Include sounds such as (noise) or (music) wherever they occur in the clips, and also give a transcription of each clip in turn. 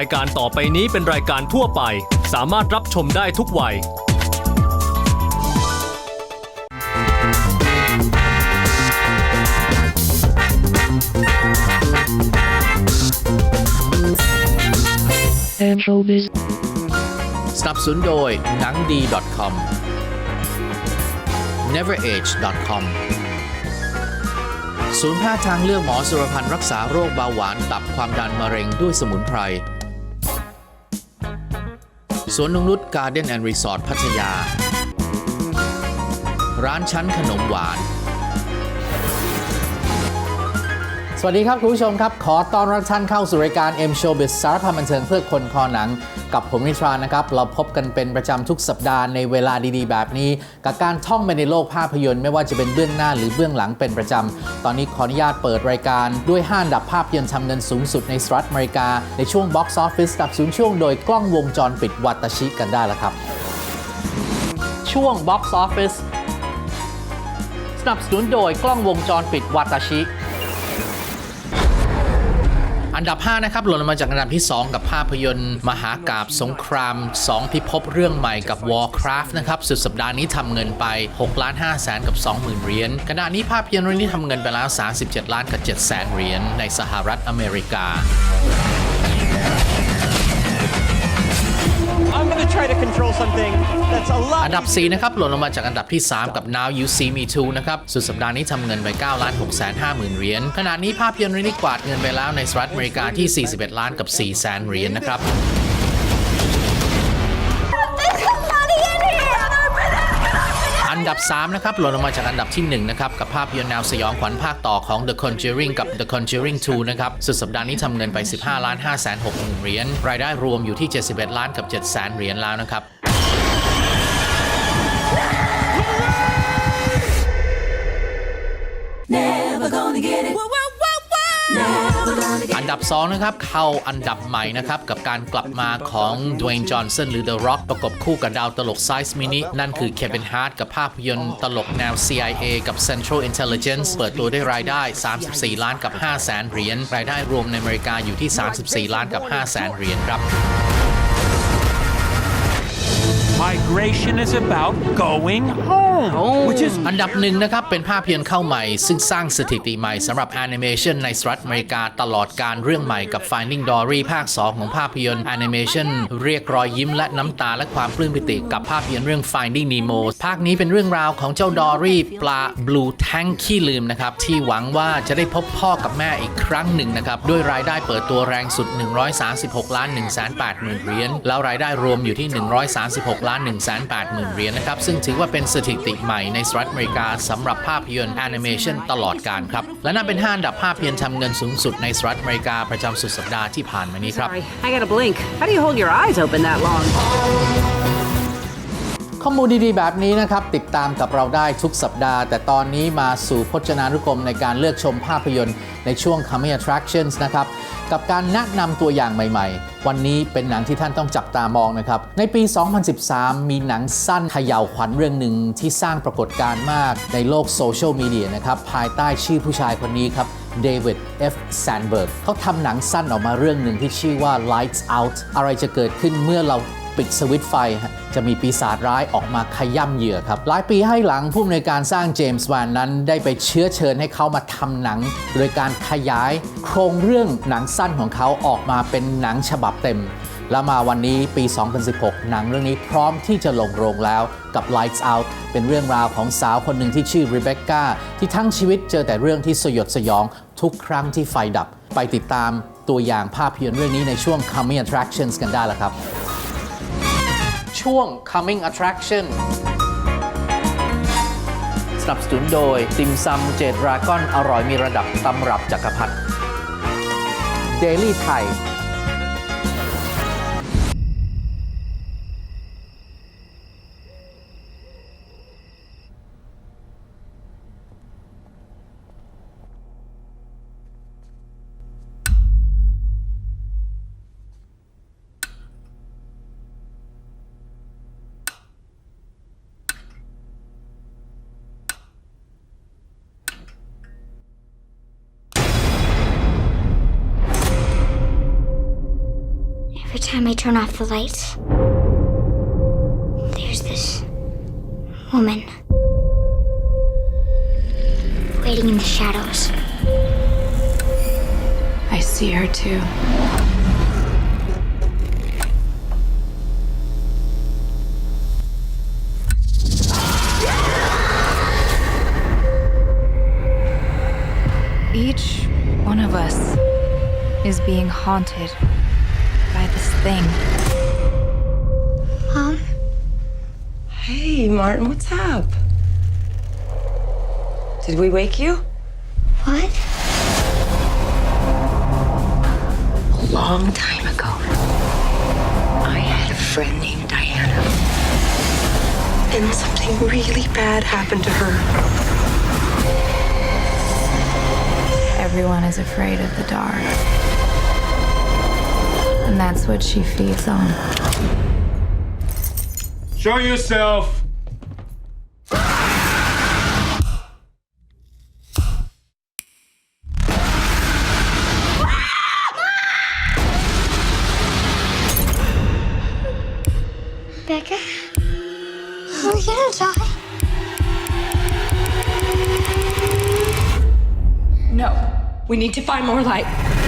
ายการต่อไปนี้เป็นรายการทั่วไป สามารถรับชมได้ทุกวัย Anchovies. สนับสนุนโดยหนังดี .com neverage.com ศูนย์แพทย์ทางเลือกหมอสุรพันธ์รักษาโรคเบาหวาน ตับความดันมะเร็งด้วยสมุนไพร สวนนงนุษการ์เด้นแอนด์รีสอร์ทพัทยา ร้านชั้นขนมหวาน สวัสดีครับคุณผู้ชมครับ ขอต้อนรับท่านเข้าสู่รายการ M Show Biz สารพันบันเทิงเพื่อคนคอหนัง กับผมนิทรานะครับ เราพบกันเป็นประจำทุกสัปดาห์ในเวลาดีๆ แบบนี้ กับการท่องไปในโลกภาพยนตร์ไม่ว่าจะเป็นเบื้องหน้าหรือเบื้องหลังเป็นประจำ ตอนนี้ขออนุญาตเปิดรายการด้วยห้านดับภาพยนตร์ทำเงินสูงสุดในสหรัฐอเมริกา ในช่วง Box Office กับศูนย์ช่วงโดยกล้องวงจรปิดวัตชิกันได้แล้วครับ ช่วง Box Office สนับสนุนโดยกล้องวงจรปิดวัตชิ อันดับ 5 นะครับหล่นลงมาจากอันดับที่ 2 กับภาพยนตร์ มหากาบสงคราม 2 พิภพเรื่องใหม่กับ Warcraft นะครับสุดสัปดาห์นี้ทำเงินไป6ล้าน5แสนกับ 20,000เหรียญขณะนี้ภาพยนตร์เรื่องนี้ทำเงินไปแล้ว 37 ล้านกับ7แสนเหรียญในสหรัฐอเมริกา อันดับ 4 นะครับ หล่นลงมาจากอันดับที่ 3 กับ Now You See Me Too นะครับ สุดสัปดาห์นี้ทำเงินไป9ล้าน6แสน5หมื่นเหรียญ ขณะนี้ภาพยนตร์เรื่องนี้กวาดเงินไปแล้วในสหรัฐอเมริกาที่ 41 ล้านกับ4แสนเหรียญนะครับ ดับ 3 นะครับหล่นลงมาจากอันดับที่ 1 นะครับ กับภาพยนตร์แนวสยองขวัญภาคต่อของ The Conjuring กับ The Conjuring 2 นะครับ สุดสัปดาห์นี้ทำเงินไป 15ล้าน5แสน6หมื่นเหรียญรายได้รวมอยู่ที่ 71 ล้านกับ7แสนเหรียญแล้วนะครับ อันดับ 2 นะครับ เข้าอันดับใหม่นะครับ กับการกลับมาของด w ว y n e Johnson หรือ The Rock ประกบคู่กับดาวตลกไซส์มินินั่นคือเค v ินฮาร์ t กับภาพยนตร์ตลกแนว CIA กับ Central Intelligence เปิดตัวได้รายได้ 34 ล้านกับ5แสนเหรียญรายได้รวมในอเมริกาอยู่ที่ 34 ล้านกับ5แสนเหรียญครับ Migration is about going home, which is อันดับหนึ่งนะครับ เป็นภาพยนตร์เข้าใหม่ ซึ่งสร้างสถิติใหม่สำหรับแอนิเมชันในสหรัฐอเมริกาตลอดการเรื่องใหม่กับ Finding Dory ภาค 2 ของภาพยนตร์แอนิเมชันเรียกรอยยิ้มและน้ำตาและความปลื้มปิติกับภาพยนตร์เรื่อง Finding Nemo ภาคนี้เป็นเรื่องราวของเจ้าดอรี่ปลา Blue Tank ขี้ลืมนะครับ ที่หวังว่าจะได้พบพ่อกับแม่อีกครั้งหนึ่งนะครับ ด้วยรายได้เปิดตัวแรงสุด 136 ล้าน1 8 0 0 0 0เหรียญแล้วรายได้รวมอยู่ที่ 136 ล้าน1 8 0 0 0 0เหรียญนะครับ ซึ่งถือว่าเป็นสถิติใหม่ในสหรัฐอเมริกาสำหรับภาพยนตร์แอนิเมชันตลอดการครับ และนั่นเป็น5อันดับภาพยนตร์ทำเงินสูงสุดในสหรัฐอเมริกาประจำสุดสัปดาห์ที่ผ่านมานี้ครับ Sorry, I gotta blink. How do you hold your eyes open that long? ข้อมูลดีๆ แบบนี้นะครับ ติดตามกับเราได้ทุกสัปดาห์ แต่ตอนนี้มาสู่พจนานุกรมในการเลือกชมภาพยนตร์ ในช่วง Coming Attractions นะครับ กับการแนะนำตัวอย่างใหม่ๆ วันนี้เป็นหนังที่ท่านต้องจับตามองนะครับ ในปี 2013 มีหนังสั้นเขย่าวขวัญเรื่องหนึ่งที่สร้างปรากฏการณ์มากในโลกโซเชียลมีเดียนะครับ ภายใต้ชื่อผู้ชายคนนี้ครับเดวิด F. Sandberg เขาทำหนังสั้นออกมาเรื่องหนึ่งที่ชื่อว่า Lights Out อะไรจะเกิดขึ้นเมื่อเรา ปิดสวิตไฟ จะมีปีศาจร้ายออกมาขย่ำเหยื่อครับ หลายปีให้หลังผู้อำนวยการสร้างเจมส์แวนนั้นได้ไปเชื้อเชิญให้เขามาทำหนัง โดยการขยายโครงเรื่องหนังสั้นของเขาออกมาเป็นหนังฉบับเต็ม แล้วมาวันนี้ปี 2016 หนังเรื่องนี้พร้อมที่จะลงโรงแล้วกับ Lights Out เป็นเรื่องราวของสาวคนหนึ่งที่ชื่อ Rebecca ที่ทั้งชีวิตเจอแต่เรื่องที่สยดสยองทุกครั้งที่ไฟดับ ไปติดตามตัวอย่างภาพยนตร์เรื่องนี้ในช่วง Coming Attractions กันได้แล้วครับ ช่วง Coming Attraction สนับสนุนโดย ติมซำเจดราก้อนอร่อยมีระดับตำรับจักรพรรดิ Daily ไทย time I turn off the lights, there's this woman waiting in the shadows. I see her too. Each one of us is being haunted by this thing. Mom, Hey, Martin, what's up? Did we wake you? what? A long time ago, I had a friend named Diana. And something really bad happened to her. Everyone is afraid of the dark. And that's what she feeds on. Show yourself. Becca? Are we gonna die? No, we need to find more light.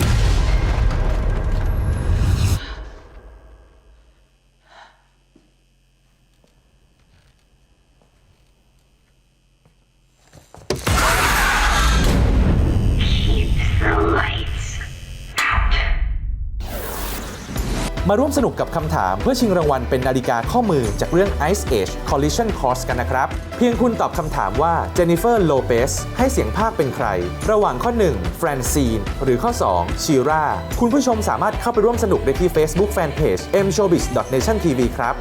มาร่วมสนุกกับคำถามเพื่อชิงรางวัลเป็นนาฬิกาข้อมือจากเรื่อง Ice Age Collision Course กันนะครับ เพียงคุณตอบคำถามว่าเจนนิเฟอร์โลเปสให้เสียงภาคเป็นใคร ระหว่างข้อ 1 แฟรนซีน หรือข้อ 2 ชีรา คุณผู้ชมสามารถเข้าไปร่วมสนุกได้ที่ Facebook Fanpage mshowbiz.nationtv ครับ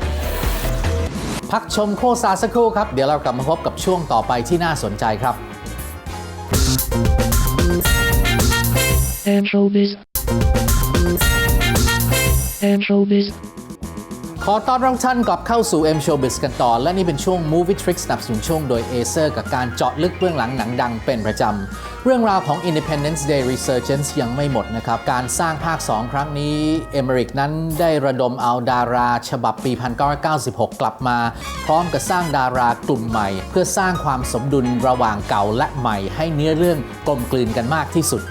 พักชมโฆษณาสักครู่ครับ เดี๋ยวเรากลับมาพบกับช่วงต่อไปที่น่าสนใจครับ and showbiz. Showbiz. ขอต้อนรับท่านกลับเข้าสู่ M Showbiz กันต่อ และนี่เป็นช่วง Movie Tricks สนับสนุนช่วงโดย Acer กับการเจาะลึกเบื้องหลังหนังดังเป็นประจำ เรื่องราวของ Independence Day Resurgence ยังไม่หมดนะครับ การสร้างภาค 2 ครั้งนี้ e m e r i c นั้นได้ระดมเอาดาราฉบับปี 1996 กลับมา พร้อมกับสร้างดารากลุ่มใหม่ เพื่อสร้างความสมดุลระหว่างเก่าและใหม่ ให้เนื้อเรื่องกลมกลืนกันมากที่สุด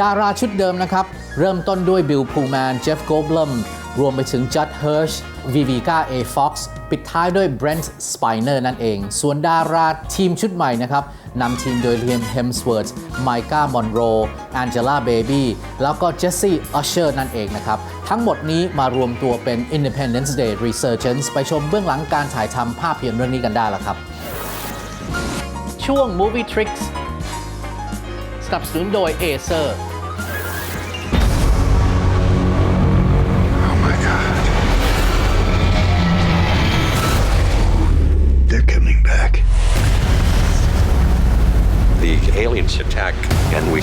ดาราชุดเดิมนะครับเริ่มต้นด้วยบิลพูแมนเจฟโกบลัม รวมไปถึงจัดเฮิร์ชวิวิก้าเอฟ็อกซ์ปิดท้ายด้วยเบรนท์สไปเนอร์นั่นเอง ส่วนดาราทีมชุดใหม่นะครับนำทีมโดยเลียมเฮมสเวิร์ธไมก้ามอนโรแองเจล่าเบบี้แล้วก็เจสซี่อัชเชอร์นั่นเองนะครับ ทั้งหมดนี้มารวมตัวเป็น Independence Day Resurgence ไปชมเบื้องหลังการถ่ายทำภาพยนตร์เรื่องนี้กันได้แล้วครับ ช่วง Movie Tricks สนับสนุนโดย Acer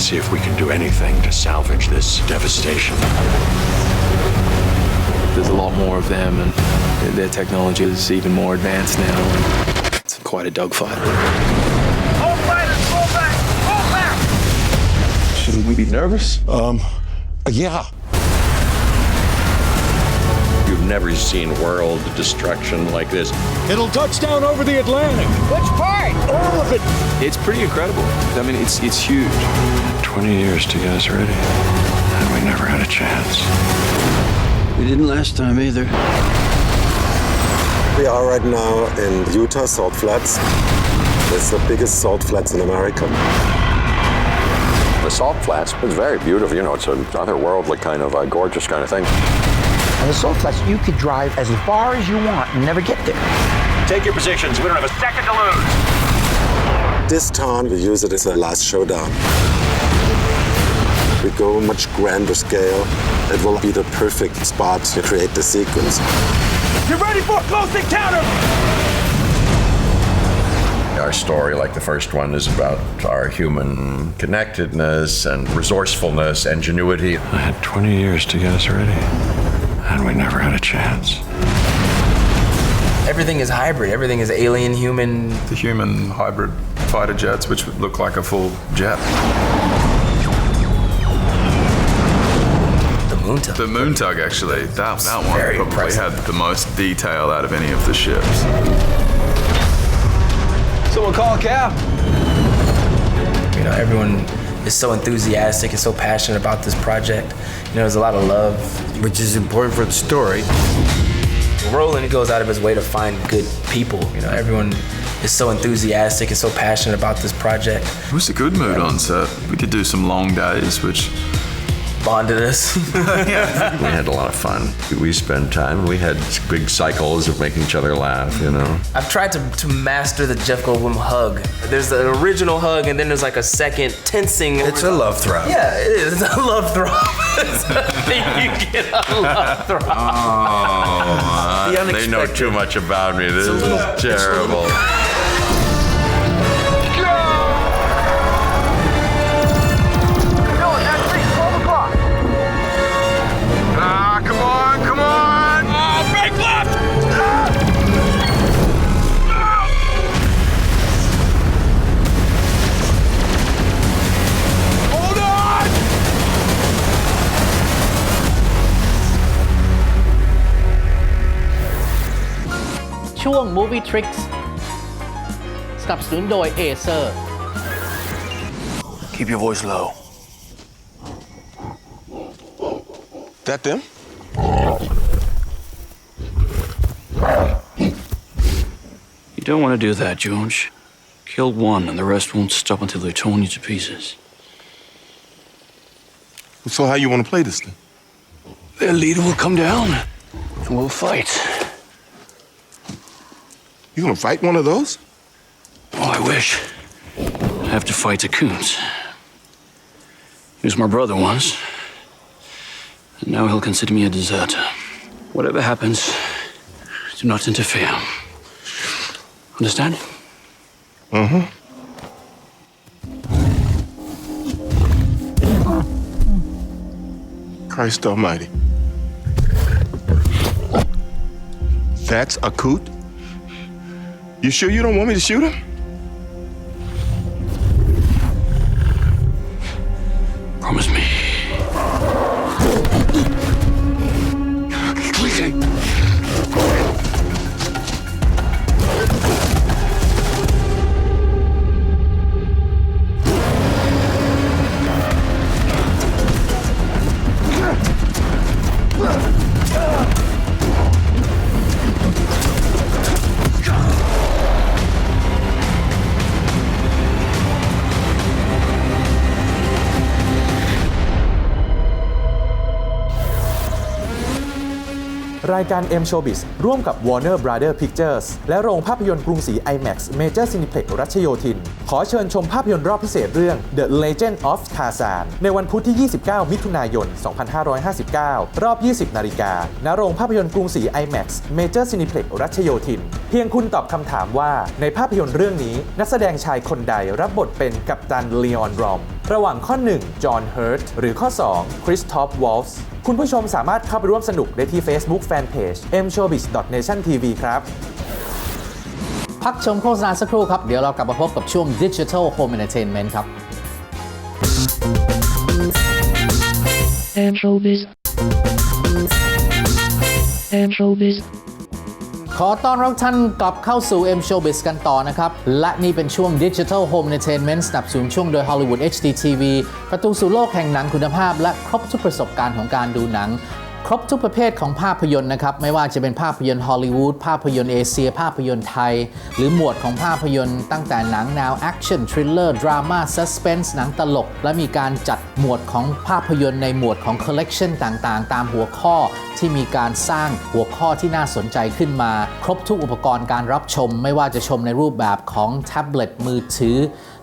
see if we can do anything to salvage this devastation. There's a lot more of them, and their technology is even more advanced now. It's quite a dogfight. Hold fighters, pull back! Pull back! Shouldn't we be nervous? Um, yeah. You've never seen world destruction like this. It'll touch down over the Atlantic. Which part? All of it. It's pretty incredible. I mean, it's it's huge. 20 years to get us ready, and we never had a chance. We didn't last time either. We are right now in Utah Salt Flats. It's the biggest salt flats in America. The Salt Flats is very beautiful. You know, it's an otherworldly kind of a gorgeous kind of thing. And the salt flats, you could drive as far as you want and never get there. Take your positions. We don't have a second to lose. This time we use it as a last showdown. We go much grander scale. It will be the perfect spot to create the sequence. You ready for a close encounter? Our story, like the first one, is about our human connectedness and resourcefulness, ingenuity. I had 20 years to get us ready, and we never had a chance. Everything is hybrid. Everything is alien, human. The human hybrid fighter jets, which would look like a full jet. The moon moon tug. The moon tug, actually, that, that one very probably impressive. had the most detail out of any of the ships. Someone call a cab. You know, everyone is so enthusiastic and so passionate about this project. You know, there's a lot of love. Which is important for the story. Roland goes out of his way to find good people. You know, everyone is so enthusiastic and so passionate about this project. It was a good mood on set. We did do some long days, which bonded us. (laughs) we had a lot of fun. We spent time. We had big cycles of making each other laugh. You know. I've tried to, to master the Jeff Goldblum hug. There's the original hug, and then there's like a second tensing. It's a love throb. Yeah, it is. (laughs) It's a love throb. (laughs) you get a love throb. Oh, The they know too much about me. This is terrible. ช่วง Movie Tricks สนับสนุนโดย Acer Keep your voice low. That them? You don't want to do that, George. Kill one, and the rest won't stop until they've torn you to pieces. So how you want to play this thing? Their leader will come down, and we'll fight. You gonna fight one of those? Oh, I wish. I have to fight the Coons. He was my brother once. And now he'll consider me a deserter. Whatever happens, do not interfere. Understand? Uh-huh. Christ almighty. That's a coot? You sure you don't want me to shoot him? Promise me.. รายการ M Showbiz ร่วมกับ Warner Brother Pictures และโรงภาพยนตร์กรุงศรี IMAX Major Cineplex รัชโยธิน ขอเชิญชมภาพยนตร์รอบพิเศษเรื่อง The Legend of Tarzan ในวันพุธที่ 29 มิถุนายน 2559 รอบ 20 นาฬิกา ณ โรงภาพยนตร์กรุงศรี IMAX Major Cineplex รัชโยธิน เพียงคุณตอบคำถามว่า ในภาพยนตร์เรื่องนี้ นักแสดงชายคนใดรับบทเป็นกัปตันลีออนรอม ระหว่างข้อ 1 จอห์น เฮิร์ตหรือข้อ 2 คริสทอฟ วอลส์ คุณผู้ชมสามารถเข้าไปร่วมสนุกได้ที่ Facebook Fanpage mshowbiz.nationtv ครับ พักชมโฆษณาสักครู่ครับ เดี๋ยวเรากลับมาพบกับช่วง Digital Home Entertainment ครับ And showbiz. And showbiz. ขอต้อนรับท่านกลับเข้าสู่ M Showbiz กันต่อนะครับ และนี่เป็นช่วง Digital Home Entertainment สนับสนุนช่วงโดย Hollywood HD TV ประตูสู่โลกแห่งหนังคุณภาพ และครบทุกประสบการณ์ของการดูหนัง ครบทุกประเภทของภาพยนตร์นะครับ ไม่ว่าจะเป็นภาพยนตร์ฮอลลีวูดภาพยนตร์เอเชีย ภาพยนตร์ไทย หรือหมวดของภาพยนตร์ตั้งแต่หนังแนวแอคชั่นทริลเลอร์ดราม่าซัสเพนส์หนังตลก และมีการจัดหมวดของภาพยนตร์ในหมวดของคอลเลกชันต่างๆ ตามหัวข้อที่มีการสร้างหัวข้อที่น่าสนใจขึ้นมา ครบทุกอุปกรณ์การรับชม ไม่ว่าจะชมในรูปแบบของแท็บเล็ตมือถือ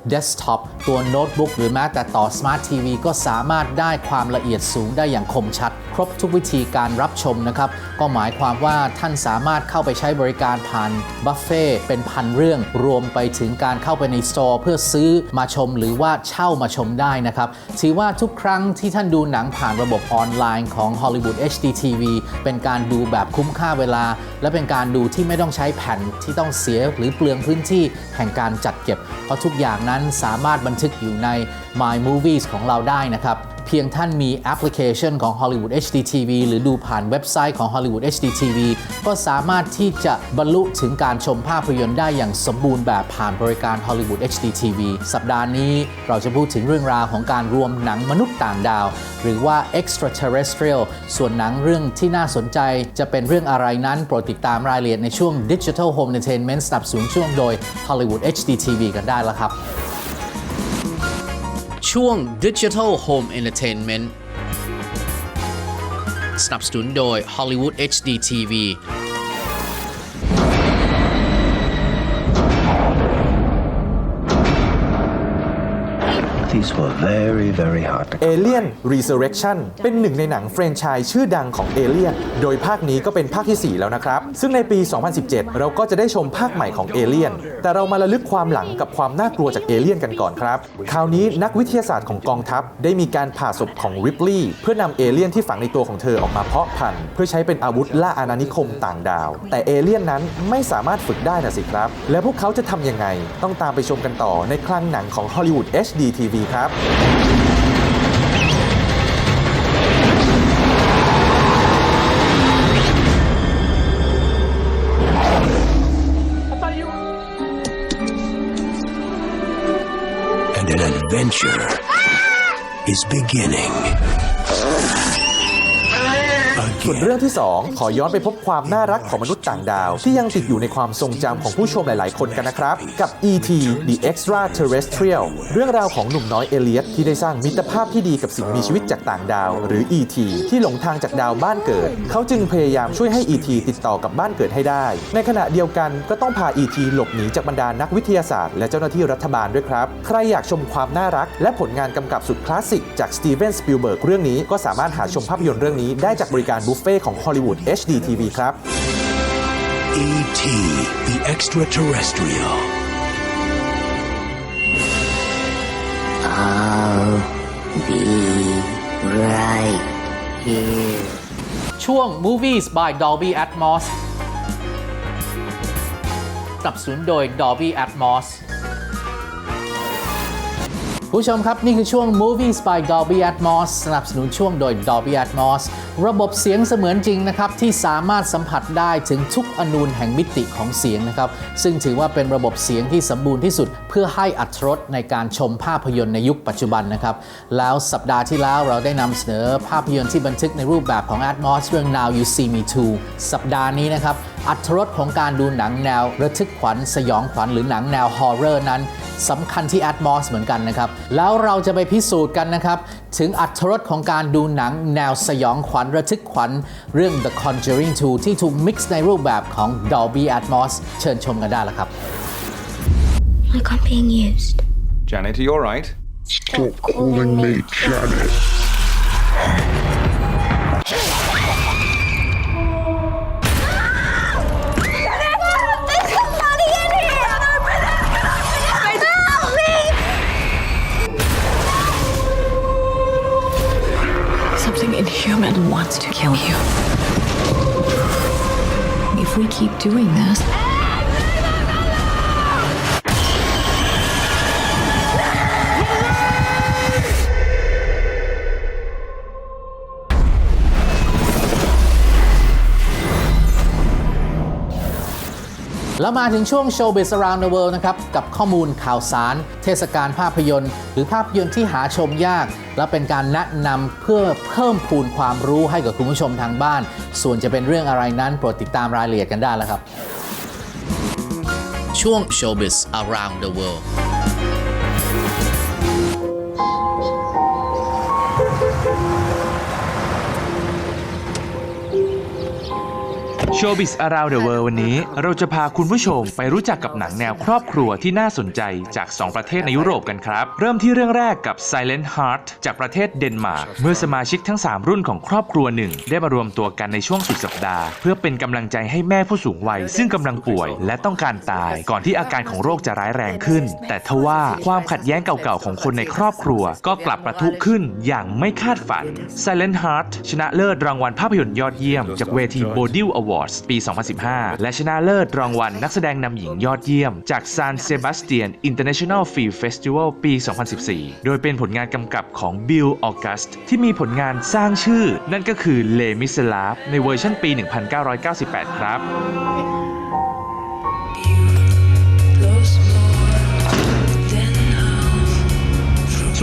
เดสก์ท็อปตัวโน้ตบุ๊กหรือแม้แต่ต่อสมาร์ททีวีก็สามารถได้ความละเอียดสูงได้อย่างคมชัด ครบทุกวิธีการรับชมนะครับ ก็หมายความว่าท่านสามารถเข้าไปใช้บริการผ่านบัฟเฟ่เป็นพันเรื่อง รวมไปถึงการเข้าไปในสโตร์เพื่อซื้อมาชมหรือว่าเช่ามาชมได้นะครับ ถือว่าทุกครั้งที่ท่านดูหนังผ่านระบบออนไลน์ของ Hollywood HD TV เป็นการดูแบบคุ้มค่าเวลา และเป็นการดูที่ไม่ต้องใช้แผ่นที่ต้องเสียหรือเปลืองพื้นที่แห่งการจัดเก็บเพราะทุกอย่างนั้นสามารถบันทึกอยู่ใน My Movies ของเราได้นะครับ เพียงท่านมีแอปพลิเคชันของ Hollywood HD TV หรือดูผ่านเว็บไซต์ของ Hollywood HD TV ก็สามารถที่จะบรรลุถึงการชมภาพยนตร์ได้อย่างสมบูรณ์แบบผ่านบริการ Hollywood HD TV สัปดาห์นี้เราจะพูดถึงเรื่องราวของการรวมหนังมนุษย์ต่างดาว หรือว่า extraterrestrial ส่วนหนังเรื่องที่น่าสนใจจะเป็นเรื่องอะไรนั้น โปรดติดตามรายละเอียดในช่วง Digital Home Entertainment สนับสนุนช่วงโดย Hollywood HD TV กันได้แล้วครับ ช่วง Digital Home Entertainment สนับสนุนโดย Hollywood HD TV These were very, very hard to Alien Resurrection เป็นหนึ่งในหนังแฟรนไชส์ชื่อดังของ Alien โดยภาคนี้ก็เป็นภาคที่ 4 แล้วนะครับ ซึ่งในปี 2017 เราก็จะได้ชมภาคใหม่ของ Alien แต่เรามาระลึกความหลังกับความน่ากลัวจาก Alien กันก่อนครับ คราวนี้นักวิทยาศาสตร์ของกองทัพ ได้มีการผ่าศพของ Ripley เพื่อนำเอเลี่ยนที่ฝังในตัวของเธอออกมาเพาะพันธุ์เพื่อใช้เป็นอาวุธล่าอาณานิคมต่างดาว แต่เอเลี่ยนนั้นไม่สามารถฝึกได้นะสิครับ แล้วพวกเขาจะทำยังไง ต้องตามไปชมกันต่อในคลังหนังของ Hollywood HD TV ครับ And an adventure is beginning. ส่วนเรื่องที่ 2 ขอย้อนไปพบความน่ารักของมนุษย์ต่างดาว ที่ยังติดอยู่ในความทรงจำของผู้ชมหลาย ๆ คนกันนะครับ กับ E.T. The Extraterrestrial เรื่องราวของหนุ่มน้อยเอเลียตที่ได้สร้างมิตรภาพที่ดีกับสิ่งมีชีวิตจากต่างดาว หรือ E.T. ที่หลงทางจากดาวบ้านเกิด เขาจึงพยายามช่วยให้ E.T. ติดต่อกับบ้านเกิดให้ได้ ในขณะเดียวกันก็ต้องพา E.T. หลบหนีจากบรรดานักวิทยาศาสตร์และเจ้าหน้าที่รัฐบาลด้วยครับ ใครอยากชมความน่ารัก และผลงานกำกับสุดคลาสสิกจากสตีเวนสปิลเบิร์กเรื่องนี้ก็สามารถหาชมภาพยนตร์เรื่องนี้ได้จากบริการบุฟเฟ่ของ Hollywood HD TV ครับ E.T. the Extraterrestrial. I'll be right here. ช่วง Movies by Dolby Atmos สนับสนุนโดย Dolby Atmos ผู้ชมครับ นี่คือช่วง Movies by Dolby Atmos สนับสนุนช่วงโดย Dolby Atmos ระบบเสียงเสมือนจริงนะครับที่สามารถสัมผัสได้ถึงทุกอนูแห่งมิติของเสียงนะครับซึ่งถือว่าเป็นระบบเสียงที่สมบูรณ์ที่สุด เพื่อให้อัตรสในการชมภาพยนตร์ในยุคปัจจุบันนะครับแล้วสัปดาห์ที่แล้วเราได้นำเสนอภาพยนตร์ที่บันทึกในรูปแบบของ Atmos เรื่อง Now You See Me Too สัปดาห์นี้นะครับอัตรสของการดูหนังแนวระทึกขวัญสยองขวัญหรือหนังแนวฮอร์เรอร์นั้น สำคัญที่ Atmos เหมือนกันนะครับ แล้วเราจะไปพิสูจน์กันนะครับ ถึงอัตรสของการดูหนังแนวสยองขวัญระทึกขวัญเรื่อง The Conjuring 2 ที่ถูก mix ในรูปแบบของ Dolby Atmos เชิญชมกันได้แล้วครับ Like I'm being used. Janet, are you alright? Stop calling me Janet. To kill you. If we keep doing this, แล้วมาถึงช่วงโชว์เบสรา u n d the World นะครับ กับข้อมูลข่าวสาร เทศกาลภาพยนตร์ หรือภาพยนตร์ที่หาชมยาก และเป็นการแนะนำเพื่อเพิ่มพูนความรู้ให้กับคุณผู้ชมทางบ้าน ส่วนจะเป็นเรื่องอะไรนั้นโปรดติดตามรายละเอียดกันได้แล้วครับ ช่วง Showbiz Around the World Showbiz Around the World วันนี้ เราจะพาคุณผู้ชมไปรู้จักกับหนังแนวครอบครัวที่น่าสนใจจาก 2 ประเทศในยุโรปกันครับ เริ่มที่เรื่องแรกกับ Silent Heart จากประเทศเดนมาร์ก เมื่อสมาชิกทั้ง 3 รุ่นของครอบครัวหนึ่ง ได้มารวมตัวกันในช่วงสุดสัปดาห์ เพื่อเป็นกำลังใจให้แม่ผู้สูงวัย ซึ่งกำลังป่วยและต้องการตาย ก่อนที่อาการของโรคจะร้ายแรงขึ้น แต่ทว่าความขัดแย้งเก่าๆของคนในครอบครัว ก็กลับประทุขึ้นอย่างไม่คาดฝัน Silent Heart ชนะเลิศรางวัลภาพยนตร์ยอดเยี่ยมจากเวที b o d i l Award Awards ปี 2015 และชนะเลิศรางวัลนักแสดงนำหญิงยอดเยี่ยม จาก San Sebastian International Film Festival ปี 2014 โดยเป็นผลงานกำกับของ Bill August ที่มีผลงานสร้างชื่อ นั่นก็คือ Les Miserables ในเวอร์ชันปี 1998 ครับ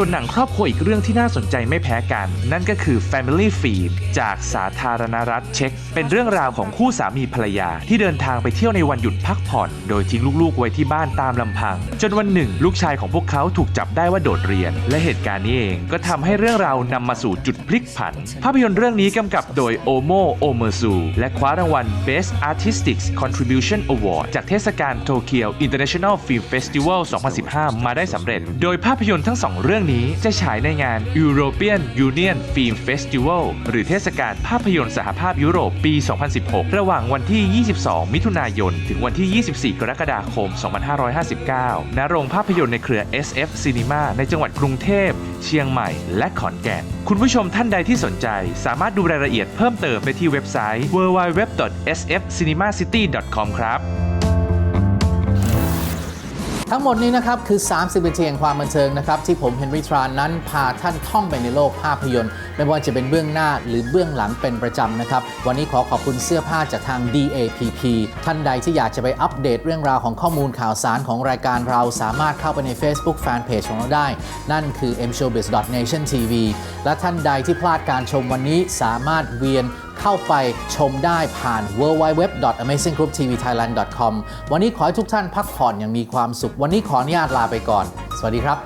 ส่วนหนังครอบครัวอีกเรื่องที่น่าสนใจไม่แพ้กัน นั่นก็คือ Family Film จากสาธารณรัฐเช็กเป็นเรื่องราวของคู่สามีภรรยา ที่เดินทางไปเที่ยวในวันหยุดพักผ่อน โดยทิ้งลูกๆไว้ที่บ้านตามลำพัง จนวันหนึ่ง ลูกชายของพวกเขาถูกจับได้ว่าโดดเรียน และเหตุการณ์นี้เองก็ทำให้เรื่องราวนำมาสู่จุดพลิกผัน ภาพยนตร์เรื่องนี้กำกับโดยโอโมโอเมอร์ซูและคว้ารางวัล Best Artistic Contribution Award จากเทศกาลโตเกียว International Film Festival 2015 มาได้สำเร็จ โดยภาพยนตร์ทั้งสองเรื่องนี้จะฉายในงาน European Union Film Festival หรือเทศกาลภาพยนตร์สหภาพยุโรปปี 2016 ระหว่างวันที่ 22 มิถุนายน ถึงวันที่ 24 กรกฎาคม 2559 ณ โรงภาพยนตร์ในเครือ SF Cinema ในจังหวัดกรุงเทพ เชียงใหม่ และขอนแก่น คุณผู้ชมท่านใดที่สนใจ สามารถดูรายละเอียดเพิ่มเติมได้ที่เว็บไซต์ www.sfcinemacity.com ครับ ทั้งหมดนี้นะครับคือ 30นาทีแห่งความบันเทิงนะครับที่ผมเฮนรี่ทรานนั้นพาท่านท่องไปในโลกภาพยนตร์ ไม่ว่าจะเป็นเบื้องหน้าหรือเบื้องหลังเป็นประจำนะครับ วันนี้ขอขอบคุณเสื้อผ้าจากทาง DAPP ท่านใดที่อยากจะไปอัปเดตเรื่องราวของข้อมูลข่าวสารของรายการเราสามารถเข้าไปใน Facebook Fanpage ของเราได้ นั่นคือ mshowbiz.nationtv และท่านใดที่พลาดการชมวันนี้สามารถเวียน เข้าไปชมได้ผ่าน www.amazinggrouptvthailand.com วันนี้ขอให้ทุกท่านพักผ่อนอย่างมีความสุข วันนี้ขออนุญาตลาไปก่อน สวัสดีครับ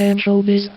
and showbiz.